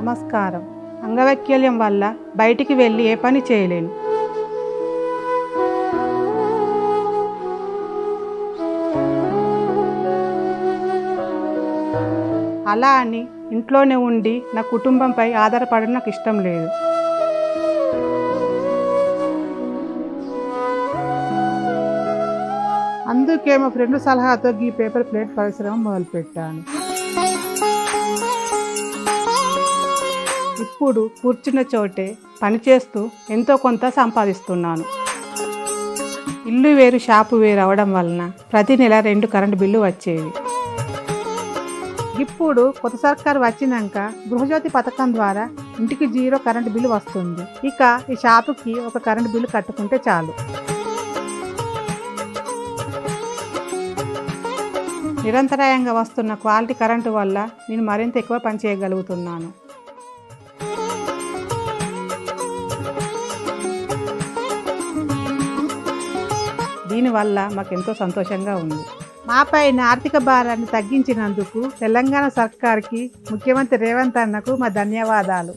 నమస్కారం. అంగవైకల్యం వల్ల బయటికి వెళ్ళి ఏ పని చేయలేను. అలా అని ఇంట్లోనే ఉండి నా కుటుంబంపై ఆధారపడడం నాకు ఇష్టం లేదు. అందుకే మా ఫ్రెండ్ సలహాతో ఈ పేపర్ ప్లేట్ పరిశ్రమ మొదలుపెట్టాను. ఇప్పుడు కూర్చున్న చోటే పనిచేస్తూ ఎంతో కొంత సంపాదిస్తున్నాను. ఇల్లు వేరు షాపు వేరు అవడం వలన ప్రతి నెల రెండు కరెంటు బిల్లు వచ్చేవి. ఇప్పుడు కొత్త సర్కారు వచ్చినాక గృహజ్యోతి పథకం ద్వారా ఇంటికి జీరో కరెంటు బిల్లు వస్తుంది. ఇక ఈ షాపుకి ఒక కరెంటు బిల్లు కట్టుకుంటే చాలు. నిరంతరాయంగా వస్తున్న క్వాలిటీ కరెంటు వల్ల నేను మరింత ఎక్కువ పని చేయగలుగుతున్నాను. దీనివల్ల మాకు ఎంతో సంతోషంగా ఉంది. మాపైన ఆర్థిక భారాన్ని తగ్గించినందుకు తెలంగాణ సర్కార్కి ముఖ్యమంత్రి రేవంత్ అన్నకు మా ధన్యవాదాలు.